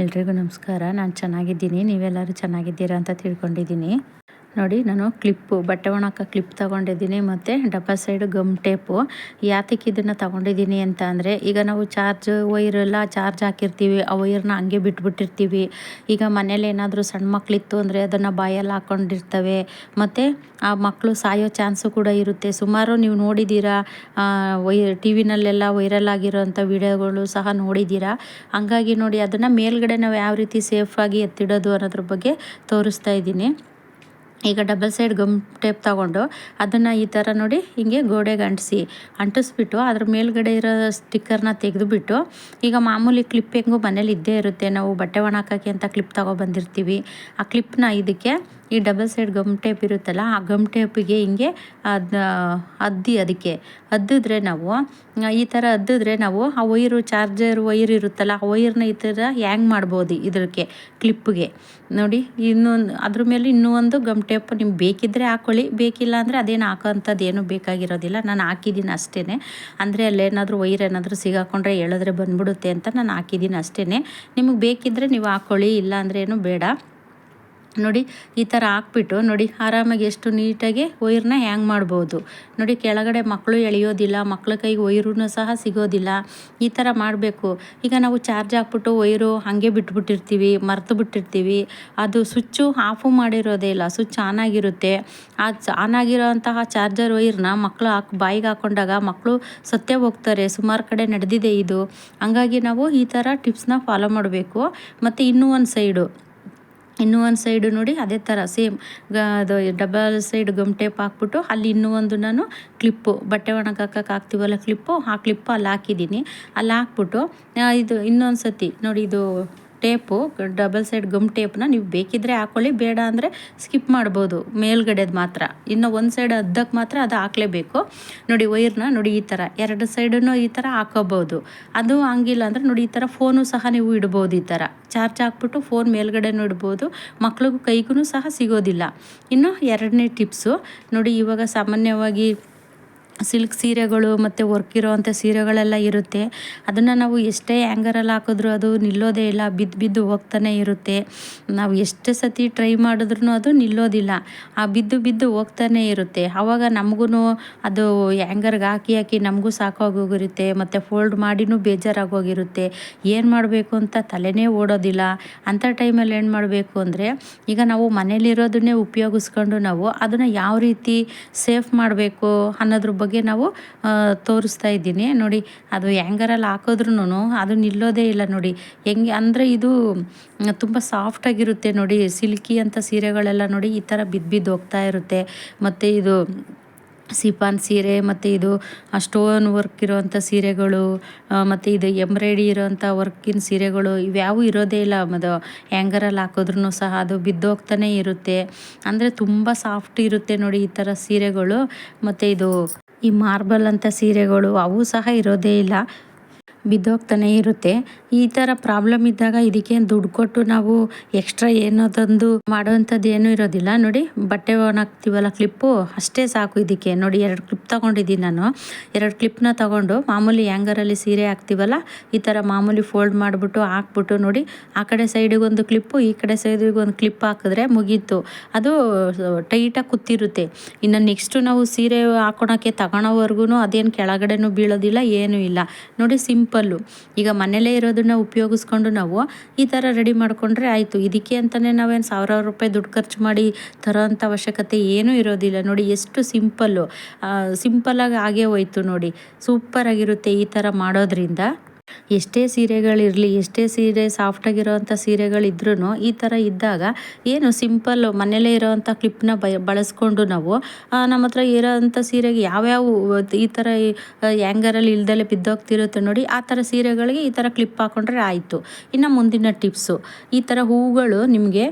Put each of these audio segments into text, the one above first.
ಎಲ್ರಿಗೂ ನಮಸ್ಕಾರ. ನಾನು ಚೆನ್ನಾಗಿದ್ದೀನಿ. ನೀವೆಲ್ಲರೂ ಚೆನ್ನಾಗಿದ್ದೀರಾ ಅಂತ ತಿಳ್ಕೊಂಡಿದ್ದೀನಿ. ನೋಡಿ, ನಾನು ಕ್ಲಿಪ್ಪು ಬಟ್ಟೆ ಒಣಕ ಕ್ಲಿಪ್ ತೊಗೊಂಡಿದ್ದೀನಿ ಮತ್ತು ಡಬ್ಬ ಸೈಡು ಗಮ್ ಟೇಪು. ಯಾತಕ್ಕೆ ಇದನ್ನು ತೊಗೊಂಡಿದ್ದೀನಿ ಅಂತ ಅಂದರೆ, ಈಗ ನಾವು ಚಾರ್ಜ್ ವೈರೆಲ್ಲ ಚಾರ್ಜ್ ಹಾಕಿರ್ತೀವಿ, ಆ ವೈರ್ನ ಹಂಗೆ ಬಿಟ್ಬಿಟ್ಟಿರ್ತೀವಿ. ಈಗ ಮನೇಲಿ ಏನಾದರೂ ಸಣ್ಣ ಮಕ್ಕಳಿತ್ತು ಅಂದರೆ ಅದನ್ನು ಬಾಯಲ್ಲಿ ಹಾಕ್ಕೊಂಡಿರ್ತವೆ ಮತ್ತು ಆ ಮಕ್ಕಳು ಸಾಯೋ ಚಾನ್ಸು ಕೂಡ ಇರುತ್ತೆ. ಸುಮಾರು ನೀವು ನೋಡಿದ್ದೀರಾ ವೈ, ಟಿ ವಿನಲ್ಲೆಲ್ಲ ವೈರಲ್ ಆಗಿರೋಂಥ ವಿಡಿಯೋಗಳು ಸಹ ನೋಡಿದ್ದೀರಾ? ಹಂಗಾಗಿ ನೋಡಿ, ಅದನ್ನು ಮೇಲ್ಗಡೆ ನಾವು ಯಾವ ರೀತಿ ಸೇಫಾಗಿ ಎತ್ತಿಡೋದು ಅನ್ನೋದ್ರ ಬಗ್ಗೆ ತೋರಿಸ್ತಾ ಇದ್ದೀನಿ. ಈಗ ಡಬಲ್ ಸೈಡ್ ಗಮ್ ಟೇಪ್ ತಗೊಂಡು ಅದನ್ನು ಈ ಥರ ನೋಡಿ ಹಿಂಗೆ ಗೋಡೆಗೆ ಅಂಟಿಸಿ, ಅಂಟಿಸ್ಬಿಟ್ಟು ಅದ್ರ ಮೇಲ್ಗಡೆ ಇರೋ ಸ್ಟಿಕ್ಕರ್ನ ತೆಗೆದುಬಿಟ್ಟು, ಈಗ ಮಾಮೂಲಿ ಕ್ಲಿಪ್ ಹೆಂಗು ಮನೇಲಿ ಇದ್ದೇ ಇರುತ್ತೆ. ನಾವು ಬಟ್ಟೆ ಒಣಹಾಕೋಕ್ಕೆ ಅಂತ ಕ್ಲಿಪ್ ತಗೊಬಂದಿರ್ತೀವಿ. ಆ ಕ್ಲಿಪ್ನ ಇದಕ್ಕೆ ಈ ಡಬಲ್ ಸೈಡ್ ಗಮ್ ಟೇಪ್ ಇರುತ್ತಲ್ಲ, ಆ ಗಮ್ ಟೇಪಿಗೆ ಹಿಂಗೆ ಅದು ಅದ್ದಿ ಅದಕ್ಕೆ. ಅದ್ದಿದ್ರೆ ನಾವು ಈ ಥರ ಅದ್ದಿದ್ರೆ ನಾವು ಆ ವೈರು ಚಾರ್ಜರ್ ವೈರ್ ಇರುತ್ತಲ್ಲ, ಆ ವೈರ್ನ ಈ ಥರ ಹ್ಯಾಂಗ್ ಮಾಡ್ಬೋದು ಇದಕ್ಕೆ ಕ್ಲಿಪ್ಗೆ ನೋಡಿ, ಇನ್ನೊಂದು, ಅದ್ರ ಮೇಲೆ ಇನ್ನೂ ಒಂದು ಗಮ್ ಟೇಪ್ ನಿಮ್ಗೆ ಬೇಕಿದ್ದರೆ ಹಾಕೊಳ್ಳಿ, ಬೇಕಿಲ್ಲ ಅಂದರೆ ಅದೇನು ಹಾಕೋಂಥದ್ದು ಏನೂ ಬೇಕಾಗಿರೋದಿಲ್ಲ, ನಾನು ಹಾಕಿದ್ದೀನಿ ಅಷ್ಟೇ ಅಂದರೆ ಅಲ್ಲೇನಾದರೂ ವೈರ್ ಏನಾದರೂ ಸಿಗಾಕೊಂಡ್ರೆ ಹೇಳಿದ್ರೆ ಬಂದ್ಬಿಡುತ್ತೆ ಅಂತ ನಾನು ಹಾಕಿದ್ದೀನಿ ಅಷ್ಟೇ ನಿಮಗೆ ಬೇಕಿದ್ದರೆ ನೀವು ಹಾಕ್ಕೊಳ್ಳಿ ಇಲ್ಲ ಅಂದರೆ ಏನು ಬೇಡ. ನೋಡಿ, ಈ ಥರ ಹಾಕ್ಬಿಟ್ಟು ನೋಡಿ, ಆರಾಮಾಗಿ ಎಷ್ಟು ನೀಟಾಗಿ ವೈರ್ನ ಹ್ಯಾಂಗ್ ಮಾಡ್ಬೋದು. ನೋಡಿ, ಕೆಳಗಡೆ ಮಕ್ಕಳು ಎಳೆಯೋದಿಲ್ಲ ಮಕ್ಳ ಕೈಗೆ ವೈರೂ ಸಹ ಸಿಗೋದಿಲ್ಲ. ಈ ಥರ ಮಾಡಬೇಕು. ಈಗ ನಾವು ಚಾರ್ಜ್ ಹಾಕ್ಬಿಟ್ಟು ವೈರು ಹಾಗೆ ಬಿಟ್ಬಿಟ್ಟಿರ್ತೀವಿ, ಮರೆತು ಬಿಟ್ಟಿರ್ತೀವಿ. ಅದು ಸ್ವಿಚ್ಚು ಆಫು ಮಾಡಿರೋದೇ ಇಲ್ಲ, ಸ್ವಿಚ್ ಆನ್ ಆಗಿರುತ್ತೆ. ಆ ಆನ್ ಆಗಿರೋಂತಹ ಚಾರ್ಜರ್ ವೈರ್ನ ಮಕ್ಕಳು ಹಾಕಿ, ಬಾಯಿಗೆ ಹಾಕೊಂಡಾಗ ಮಕ್ಕಳು ಸತ್ತೇ ಹೋಗ್ತಾರೆ. ಸುಮಾರು ಕಡೆ ನಡೆದಿದೆ ಇದು. ಹಂಗಾಗಿ ನಾವು ಈ ಥರ ಟಿಪ್ಸ್ನ ಫಾಲೋ ಮಾಡಬೇಕು. ಮತ್ತು ಇನ್ನೂ ಒಂದು ಸೈಡು. ಇನ್ನೂ ಒಂದು ಸೈಡು ನೋಡಿ ಅದೇ ಥರ ಸೇಮ್ ಅದು ಡಬಲ್ ಸೈಡ್ ಗಮ್ ಟೇಪ್ ಹಾಕ್ಬಿಟ್ಟು ಅಲ್ಲಿ ಇನ್ನೂ ಒಂದು ನಾನು ಕ್ಲಿಪ್ಪು ಬಟ್ಟೆ ಒಣಗಾಕಕ್ಕೆ ಹಾಕ್ತೀವಲ್ಲ ಕ್ಲಿಪ್ಪು ಆ ಕ್ಲಿಪ್ಪು ಅಲ್ಲಿ ಹಾಕಿದ್ದೀನಿ. ಅಲ್ಲಿ ಹಾಕ್ಬಿಟ್ಟು ಇದು ಇನ್ನೊಂದು ಸತಿ ನೋಡಿ ಇದು ಟೇಪು, ಡಬಲ್ ಸೈಡ್ ಗಮ್ ಟೇಪ್ನ ನೀವು ಬೇಕಿದ್ದರೆ ಹಾಕ್ಕೊಳ್ಳಿ ಬೇಡ ಅಂದರೆ ಸ್ಕಿಪ್ ಮಾಡ್ಬೋದು, ಮೇಲ್ಗಡೆದು ಮಾತ್ರ. ಇನ್ನು ಒಂದು ಸೈಡ್ ಅದ್ದಕ್ಕೆ ಮಾತ್ರ ಅದು ಹಾಕ್ಲೇಬೇಕು. ನೋಡಿ, ವೈರ್ನ ನೋಡಿ ಈ ಥರ ಎರಡು ಸೈಡನ್ನು ಈ ಥರ ಹಾಕೋಬೋದು. ಅದು ಹಂಗಿಲ್ಲ ಅಂದರೆ ನೋಡಿ ಈ ಥರ ಫೋನು ಸಹ ನೀವು ಇಡ್ಬೋದು ಈ ಥರ ಚಾರ್ಜ್ ಹಾಕ್ಬಿಟ್ಟು ಫೋನ್ ಮೇಲ್ಗಡೆನೂ ಇಡ್ಬೋದು, ಮಕ್ಳಿಗೂ ಕೈಗೂ ಸಹ ಸಿಗೋದಿಲ್ಲ. ಇನ್ನು ಎರಡನೇ ಟಿಪ್ಸು, ನೋಡಿ ಇವಾಗ ಸಾಮಾನ್ಯವಾಗಿ ಸಿಲ್ಕ್ ಸೀರೆಗಳು ಮತ್ತು ವರ್ಕ್ ಇರೋವಂಥ ಸೀರೆಗಳೆಲ್ಲ ಇರುತ್ತೆ. ಅದನ್ನು ನಾವು ಎಷ್ಟೇ ಆ್ಯಂಗರಲ್ಲಿ ಹಾಕಿದ್ರೂ ಅದು ನಿಲ್ಲೋದೇ ಇಲ್ಲ, ಬಿದ್ದು ಬಿದ್ದು ಹೋಗ್ತಾನೆ ಇರುತ್ತೆ. ನಾವು ಎಷ್ಟೇ ಸತಿ ಟ್ರೈ ಮಾಡಿದ್ರೂ ಅದು ನಿಲ್ಲೋದಿಲ್ಲ. ಆ ಬಿದ್ದು ಬಿದ್ದು ಹೋಗ್ತಾನೆ ಇರುತ್ತೆ. ಆವಾಗ ನಮಗೂ ಅದು ಆ್ಯಂಗರ್ಗೆ ಹಾಕಿ ಹಾಕಿ ನಮಗೂ ಸಾಕಾಗೋಗಿರುತ್ತೆ. ಮತ್ತು ಫೋಲ್ಡ್ ಮಾಡಿನೂ ಬೇಜಾರಾಗೋಗಿರುತ್ತೆ. ಏನು ಮಾಡಬೇಕು ಅಂತ ತಲೆನೇ ಓಡೋದಿಲ್ಲ. ಅಂಥ ಟೈಮಲ್ಲಿ ಏನು ಮಾಡಬೇಕು ಅಂದರೆ ಈಗ ನಾವು ಮನೇಲಿರೋದನ್ನೇ ಉಪಯೋಗಿಸ್ಕೊಂಡು ನಾವು ಅದನ್ನು ಯಾವ ರೀತಿ ಸೇಫ್ ಮಾಡಬೇಕು ಅನ್ನೋದ್ರ ಬಗ್ಗೆ ನಾವು ತೋರಿಸ್ತಾ ಇದ್ದೀನಿ. ನೋಡಿ, ಅದು ಹ್ಯಾಂಗರಲ್ಲಿ ಹಾಕಿದ್ರೂ ಅದು ನಿಲ್ಲೋದೇ ಇಲ್ಲ ನೋಡಿ. ಹೆಂಗೆ ಅಂದರೆ ಇದು ತುಂಬ ಸಾಫ್ಟಾಗಿರುತ್ತೆ ನೋಡಿ. ಸಿಲ್ಕಿ ಅಂತ ಸೀರೆಗಳೆಲ್ಲ ನೋಡಿ ಈ ಥರ ಬಿದ್ದು ಬಿದ್ದು ಹೋಗ್ತಾ ಇರುತ್ತೆ. ಮತ್ತು ಇದು ಸಿಪಾನ್ ಸೀರೆ, ಮತ್ತು ಇದು ಸ್ಟೋನ್ ವರ್ಕ್ ಇರೋವಂಥ ಸೀರೆಗಳು ಮತ್ತು ಇದು ಎಂಬ್ರಾಯ್ಡಿ ಇರೋವಂಥ ವರ್ಕಿನ ಸೀರೆಗಳು ಇವ್ಯಾವೂ ಇರೋದೇ ಇಲ್ಲ. ಅದು ಹ್ಯಾಂಗರಲ್ಲಿ ಹಾಕಿದ್ರೂ ಸಹ ಅದು ಬಿದ್ದೋಗ್ತಾನೆ ಇರುತ್ತೆ. ಅಂದರೆ ತುಂಬ ಸಾಫ್ಟ್ ಇರುತ್ತೆ ನೋಡಿ ಈ ಥರ ಸೀರೆಗಳು. ಮತ್ತು ಇದು ಈ ಮಾರ್ಬಲ್ ಅಂತ ಸೀರೆಗಳು ಅವು ಸಹ ಇರೋದೇ ಇಲ್ಲ. ಬಿದ್ದೋಗ್ತಾನೆ ಇರುತ್ತೆ. ಈ ಥರ ಪ್ರಾಬ್ಲಮ್ ಇದ್ದಾಗ ಇದಕ್ಕೆ ದುಡ್ಡು ಕೊಟ್ಟು ನಾವು ಎಕ್ಸ್ಟ್ರಾ ಏನೋ ತಂದು ಮಾಡೋವಂಥದ್ದು ಏನೂ ಇರೋದಿಲ್ಲ. ನೋಡಿ, ಬಟ್ಟೆ ಒಣಗ್ತೀವಲ್ಲ ಕ್ಲಿಪ್ಪು ಅಷ್ಟೇ ಸಾಕು ಇದಕ್ಕೆ. ನೋಡಿ, ಎರಡು ಕ್ಲಿಪ್ ತೊಗೊಂಡಿದ್ದೀನಿ ನಾನು. ಎರಡು ಕ್ಲಿಪ್ನ ತೊಗೊಂಡು ಮಾಮೂಲಿ ಹ್ಯಾಂಗರಲ್ಲಿ ಸೀರೆ ಹಾಕ್ತೀವಲ್ಲ, ಈ ಥರ ಮಾಮೂಲಿ ಫೋಲ್ಡ್ ಮಾಡಿಬಿಟ್ಟು ಹಾಕ್ಬಿಟ್ಟು ನೋಡಿ, ಆ ಕಡೆ ಸೈಡಿಗೆ ಒಂದು ಕ್ಲಿಪ್ಪು ಈ ಕಡೆ ಸೈಡಿಗೆ ಒಂದು ಕ್ಲಿಪ್ ಹಾಕಿದ್ರೆ ಮುಗೀತು. ಅದು ಟೈಟಾಗಿ ಕೂತಿರುತ್ತೆ. ಇನ್ನು ನೆಕ್ಸ್ಟು ನಾವು ಸೀರೆ ಹಾಕೋಣಕ್ಕೆ ತಗೊಳೋವರೆಗೂ ಅದೇನು ಕೆಳಗಡೆನೂ ಬೀಳೋದಿಲ್ಲ, ಏನೂ ಇಲ್ಲ. ನೋಡಿ ಸಿಂಪಲ್ಲು ಈಗ ಮನೇಲೇ ಇರೋದನ್ನ ಉಪಯೋಗಿಸ್ಕೊಂಡು ನಾವು ಈ ಥರ ರೆಡಿ ಮಾಡಿಕೊಂಡ್ರೆ ಆಯಿತು. ಇದಕ್ಕೆ ಅಂತಲೇ ನಾವೇನು ಸಾವಿರಾರು ರೂಪಾಯಿ ದುಡ್ಡು ಖರ್ಚು ಮಾಡಿ ತರೋವಂಥ ಅವಶ್ಯಕತೆ ಏನೂ ಇರೋದಿಲ್ಲ. ನೋಡಿ ಎಷ್ಟು ಸಿಂಪಲ್ಲು. ಸಿಂಪಲ್ಲಾಗಿ ಆಗೇ ಹೋಯ್ತು ನೋಡಿ. ಸೂಪರಾಗಿರುತ್ತೆ ಈ ಥರ ಮಾಡೋದ್ರಿಂದ. ಎಷ್ಟೇ ಸೀರೆಗಳಿರಲಿ, ಎಷ್ಟೇ ಸೀರೆ ಸಾಫ್ಟಾಗಿರೋವಂಥ ಸೀರೆಗಳಿದ್ರೂ ಈ ಥರ ಇದ್ದಾಗ ಏನು ಸಿಂಪಲ್ಲು ಮನೆಯಲ್ಲೇ ಇರೋವಂಥ ಕ್ಲಿಪ್ನ ಬ, ಬಳಸ್ಕೊಂಡು ನಾವು ನಮ್ಮ ಹತ್ರ ಇರೋವಂಥ ಸೀರೆಗೆ ಯಾವ್ಯಾವ ಈ ಥರ ಹ್ಯಾಂಗರಲ್ಲಿ ಇಲ್ದಲೆ ಬಿದ್ದೋಗ್ತಿರುತ್ತೆ ನೋಡಿ, ಆ ಥರ ಸೀರೆಗಳಿಗೆ ಈ ಥರ ಕ್ಲಿಪ್ ಹಾಕೊಂಡ್ರೆ ಆಯಿತು. ಇನ್ನು ಮುಂದಿನ ಟಿಪ್ಸು ಈ ಥರ ಹೂವುಗಳು ನಿಮಗೆ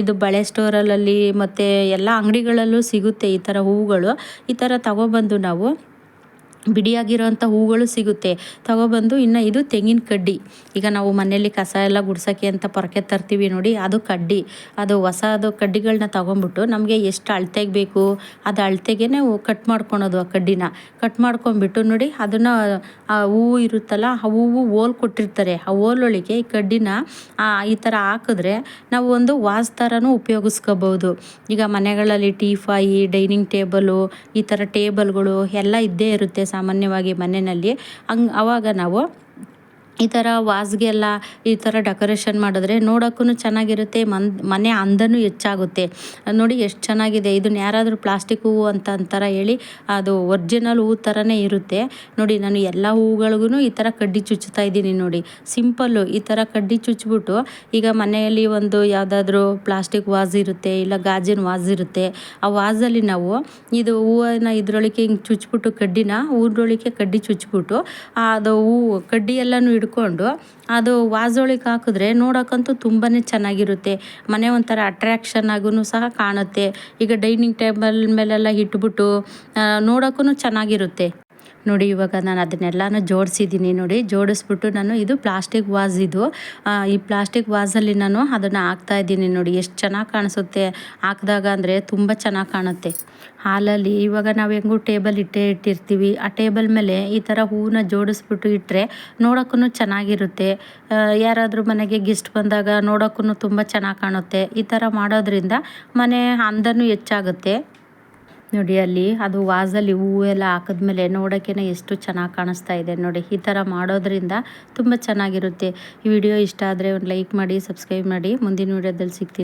ಇದು ಬಳೆ ಸ್ಟೋರಲ್ಲಲ್ಲಿ ಮತ್ತು ಎಲ್ಲ ಅಂಗಡಿಗಳಲ್ಲೂ ಸಿಗುತ್ತೆ ಈ ಥರ ಹೂವುಗಳು. ಈ ಥರ ತಗೊಬಂದು ನಾವು ಬಿಡಿಯಾಗಿರೋಂಥ ಹೂಗಳು ಸಿಗುತ್ತೆ. ತಗೊಬಂದು ಇನ್ನು ಇದು ತೆಂಗಿನ ಕಡ್ಡಿ. ಈಗ ನಾವು ಮನೆಯಲ್ಲಿ ಕಸ ಎಲ್ಲ ಗುಡ್ಸೋಕ್ಕೆ ಅಂತ ಪೊರಕೆ ತರ್ತೀವಿ ನೋಡಿ, ಅದು ಕಡ್ಡಿ. ಅದು ಹೊಸದು ಕಡ್ಡಿಗಳನ್ನ ತೊಗೊಂಬಿಟ್ಟು ನಮಗೆ ಎಷ್ಟು ಅಳತೆಗೆ ಬೇಕು, ಅದು ಅಳತೆಗೆ ಕಟ್ ಮಾಡ್ಕೊಳೋದು ಆ ಕಡ್ಡಿನ. ಕಟ್ ಮಾಡ್ಕೊಂಬಿಟ್ಟು ನೋಡಿ ಅದನ್ನು ಆ ಹೂವು ಇರುತ್ತಲ್ಲ, ಆ ಹೂವು ಓಲ್ ಕೊಟ್ಟಿರ್ತಾರೆ. ಆ ಓಲೊಳಗೆ ಈ ಕಡ್ಡಿನ ಈ ಥರ ಹಾಕಿದ್ರೆ ನಾವು ಒಂದು ವಾಸ್ ಥರನೂ ಉಪಯೋಗಿಸ್ಕೋಬೋದು. ಈಗ ಮನೆಗಳಲ್ಲಿ ಟೀಫಾಯಿ ಡೈನಿಂಗ್ ಟೇಬಲು, ಈ ಥರ ಟೇಬಲ್ಗಳು ಎಲ್ಲ ಇದ್ದೇ ಇರುತ್ತೆ. ಸಾಮಾನ್ಯವಾಗಿ ಮನೆಯಲ್ಲಿ ಹಂಗೆ ಅವಾಗ ನಾವು ಈ ಥರ ವಾಸ್ಗೆಲ್ಲ ಈ ಥರ ಡೆಕೋರೇಷನ್ ಮಾಡಿದ್ರೆ ನೋಡೋಕ್ಕೂ ಚೆನ್ನಾಗಿರುತ್ತೆ, ಮನ್, ಮನೆ ಅಂದನೂ ಹೆಚ್ಚಾಗುತ್ತೆ. ನೋಡಿ ಎಷ್ಟು ಚೆನ್ನಾಗಿದೆ ಇದನ್ನ ಯಾರಾದರೂ ಪ್ಲಾಸ್ಟಿಕ್ ಹೂವು ಅಂತ ಅಂತಾರೆ ಹೇಳಿ, ಅದು ಒರ್ಜಿನಲ್ ಹೂವು ಥರನೇ ಇರುತ್ತೆ. ನೋಡಿ ನಾನು ಎಲ್ಲ ಹೂಗಳಿಗೂ ಈ ಥರ ಕಡ್ಡಿ ಚುಚ್ಚುತ್ತಾ ಇದ್ದೀನಿ ನೋಡಿ. ಸಿಂಪಲ್ಲು ಈ ಥರ ಕಡ್ಡಿ ಚುಚ್ಚಿಬಿಟ್ಟು ಈಗ ಮನೆಯಲ್ಲಿ ಒಂದು ಯಾವುದಾದ್ರೂ ಪ್ಲಾಸ್ಟಿಕ್ ವಾಸ್ ಇರುತ್ತೆ, ಇಲ್ಲ ಗಾಜಿನ ವಾಸ್ ಇರುತ್ತೆ, ಆ ವಾಸಲ್ಲಿ ನಾವು ಇದು ಹೂವನ್ನ ಇದರೊಳಗೆ ಹಿಂಗೆ ಚುಚ್ಚಿಬಿಟ್ಟು ಕಡ್ಡಿನ ಊರೊಳಗೆ ಕಡ್ಡಿ ಚುಚ್ಚಿಬಿಟ್ಟು ಅದು ಹೂವು ಕಡ್ಡಿ ಎಲ್ಲನೂ ಹಿಡ್ಕೊಂಡು ಅದು ವಾಸೊಳಗೆ ಹಾಕಿದ್ರೆ ನೋಡೋಕ್ಕಂತೂ ತುಂಬಾ ಚೆನ್ನಾಗಿರುತ್ತೆ. ಮನೆ ಒಂಥರ ಅಟ್ರ್ಯಾಕ್ಷನ್ ಆಗೂ ಸಹ ಕಾಣುತ್ತೆ. ಈಗ ಡೈನಿಂಗ್ ಟೇಬಲ್ ಮೇಲೆಲ್ಲ ಇಟ್ಬಿಟ್ಟು ನೋಡೋಕ್ಕೂ ಚೆನ್ನಾಗಿರುತ್ತೆ. ನೋಡಿ, ಇವಾಗ ನಾನು ಅದನ್ನೆಲ್ಲನೂ ಜೋಡಿಸಿದ್ದೀನಿ ನೋಡಿ. ಜೋಡಿಸ್ಬಿಟ್ಟು ನಾನು ಇದು ಪ್ಲಾಸ್ಟಿಕ್ ವಾಸ್ ಇದು. ಈ ಪ್ಲಾಸ್ಟಿಕ್ ವಾಸಲ್ಲಿ ನಾನು ಅದನ್ನು ಹಾಕ್ತಾ ಇದ್ದೀನಿ ನೋಡಿ. ಎಷ್ಟು ಚೆನ್ನಾಗಿ ಕಾಣಿಸುತ್ತೆ. ಹಾಕಿದಾಗ ಅಂದರೆ ತುಂಬ ಚೆನ್ನಾಗಿ ಕಾಣುತ್ತೆ. ಹಾಲಲ್ಲಿ ಇವಾಗ ನಾವು ಹೆಂಗೂ ಟೇಬಲ್ ಇಟ್ಟೇ ಇಟ್ಟಿರ್ತೀವಿ. ಆ ಟೇಬಲ್ ಮೇಲೆ ಈ ಥರ ಹೂವನ್ನ ಜೋಡಿಸ್ಬಿಟ್ಟು ಇಟ್ಟರೆ ನೋಡೋಕ್ಕೂ ಚೆನ್ನಾಗಿರುತ್ತೆ. ಯಾರಾದರೂ ಮನೆಗೆ ಗೆಸ್ಟ್ ಬಂದಾಗ ನೋಡೋಕ್ಕೂ ತುಂಬ ಚೆನ್ನಾಗಿ ಕಾಣುತ್ತೆ. ಈ ಥರ ಮಾಡೋದ್ರಿಂದ ಮನೆ ಅಂದನೂ ಹೆಚ್ಚಾಗುತ್ತೆ. ನೋಡಿ ಅಲ್ಲಿ ಅದು ವಾಸಲ್ಲಿ ಹೂವು ಎಲ್ಲ ಹಾಕಿದ್ಮೇಲೆ ನೋಡೋಕ್ಕೇನೆ ಎಷ್ಟು ಚೆನ್ನಾಗಿ ಕಾಣಿಸ್ತಾ ಇದೆ ನೋಡಿ. ಈ ಥರ ಮಾಡೋದ್ರಿಂದ ತುಂಬ ಚೆನ್ನಾಗಿರುತ್ತೆ. ಈ ವಿಡಿಯೋ ಇಷ್ಟ ಆದರೆ ಒಂದು ಲೈಕ್ ಮಾಡಿ, ಸಬ್ಸ್ಕ್ರೈಬ್ ಮಾಡಿ. ಮುಂದಿನ ವಿಡಿಯೋದಲ್ಲಿ ಸಿಗ್ತೀನಿ.